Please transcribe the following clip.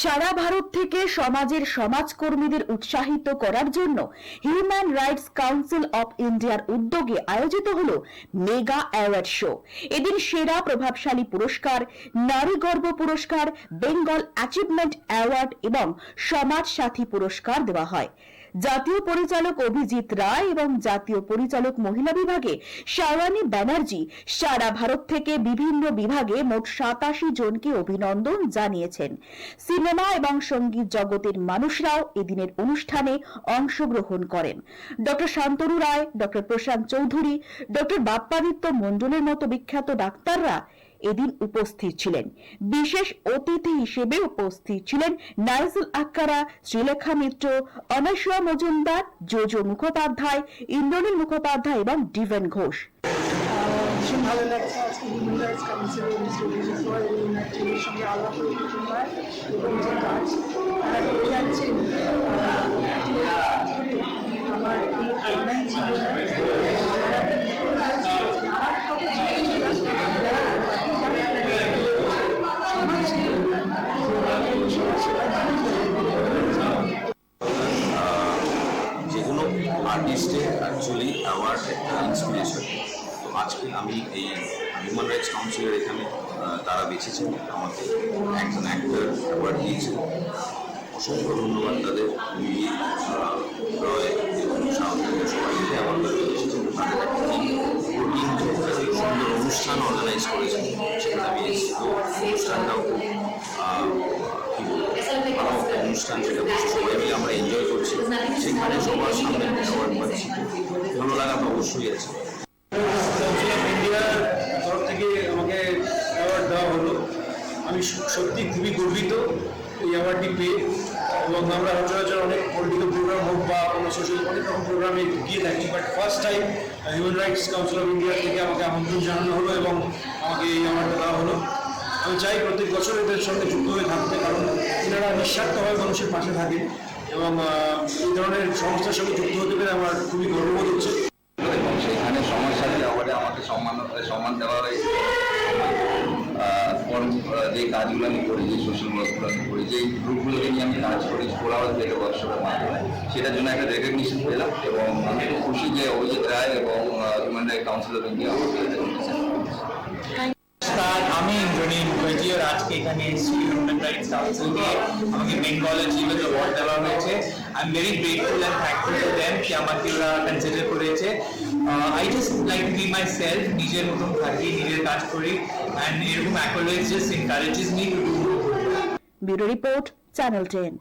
সারা ভারত থেকে সমাজের সমাজকর্মীদের উৎসাহিত করার জন্য হিউম্যান রাইটস কাউন্সিল অফ ইন্ডিয়ার উদ্যোগে আয়োজিত হল মেগা অ্যাওয়ার্ড শো এদিন সেরা প্রভাবশালী পুরস্কার, নারী গর্ব পুরস্কার বেঙ্গল অ্যাচিভমেন্ট অ্যাওয়ার্ড এবং সমাজ সাথী পুরস্কার দেওয়া হয়। জাতীয় পরিচালক অভিজিৎ রায় এবং জাতীয় পরিচালক মহিলা বিভাগে শাওয়ানি ব্যানার্জি সারা ভারত থেকে বিভিন্ন বিভাগে মোট সাতাশি জনকে অভিনন্দন জানিয়েছেন। সিনেমা এবং সংগীত জগতের মানুষরাও এদিনের অনুষ্ঠানে অংশগ্রহণ করেন। Doctor Shantanu Roy, doctor Prashanta Chowdhury, doctor Bappaditya মণ্ডলের মতো বিখ্যাত ডাক্তাররা এদিন উপস্থিত ছিলেন। বিশেষ অতিথি হিসেবে উপস্থিত ছিলেন নাইজুল আক্কারা, শ্রীলেখা মিত্র অনস্বয়া মজুমদার, জোজো মুখোপাধ্যায়, ইন্দ্রনীল মুখোপাধ্যায় এবং ডিভেন ঘোষ। ভীষণ ভালো লাগছে আজকে হিউম্যান রাইটস কাউন্সিলের সঙ্গে আলাপ এবং যে কাজ কোনো আর্টিস্টের অ্যাকচুয়ালি আমার একটা ইন্সপিরেশন তো আজকে আমি এই হিউম্যান রাইটস কাউন্সিলের এখানে তারা বেছেছেন। আমাকে একজন অ্যাক্টর অ্যাওয়ার্ড দিয়েছেন। অসংখ্য ধন্যবাদ তাদের। রয় এবং সাহসের সবাই মিলে আমার কাছে এসেছেন। তাদের একটা টিম পুরো টিম একটা সুন্দর অনুষ্ঠান অর্গানাইজ করেছেন সেখানে আমি অনুষ্ঠানটাও কি অনুষ্ঠান সেটা সবাই মিলে সেখানে সবার সামনে অ্যাওয়ার্ড পাচ্ছি ভালো লাগা তো অবশ্যই আছে ইন্ডিয়ার তরফ থেকে আমাকে অ্যাওয়ার্ড দেওয়া হলো আমি সত্যি খুবই গর্বিত এই অ্যাওয়ার্ডটি পেয়ে এবং আমরা সচরাচর অনেক পলিটিক্যাল প্রোগ্রাম হোক বা কোনো সোশ্যাল অনেক রকম প্রোগ্রামে গিয়ে থাকি। But first time human rights council of India থেকে আমাকে আমন্ত্রণ জানানো হলো এবং আমাকে এই অ্যাওয়ার্ডটা দেওয়া হলো। আমি চাই প্রত্যেক বছর এদের সঙ্গে যুক্ত হয়ে থাকতে, কারণ এনারা নিঃস্বার্থভাবে মানুষের পাশে থাকেন। এবং এই ধরনের সংস্থার সঙ্গে যুক্ত হতে পেরে আমার খুবই গর্ববোধ হচ্ছে। এবং সেখানে সমাজসাথী অ্যাওয়ার্ডে আমাকে সম্মান সম্মান দেওয়া হয়েছে যে কাজগুলো আমি করি যে সোশ্যাল ওয়ার্কগুলো আমি করি যে গ্রুপগুলোকে নিয়ে আমি কাজ করি ফোর আওয়ার্স থেকে ওয়ার্কশপের মাধ্যমে। সেটার জন্য একটা রেকগনিশন পেলাম এবং আমি খুশি যে অভিজিৎ রায় এবং human right council of India আমাকে আমি মুখার্জি আজকে এখানে আমাকে বেঙ্গলের অ্যাচিভমেন্ট অ্যাওয়ার্ড দেওয়া হয়েছে। I am very grateful and thankful to them কি আমাকে ওরা কনসিডার করেছে। I just like be my self নিজের মতন থাকি, নিজের কাজ করি অ্যান্ড এরকম accolades just encourages me to do bureau report, channel ten.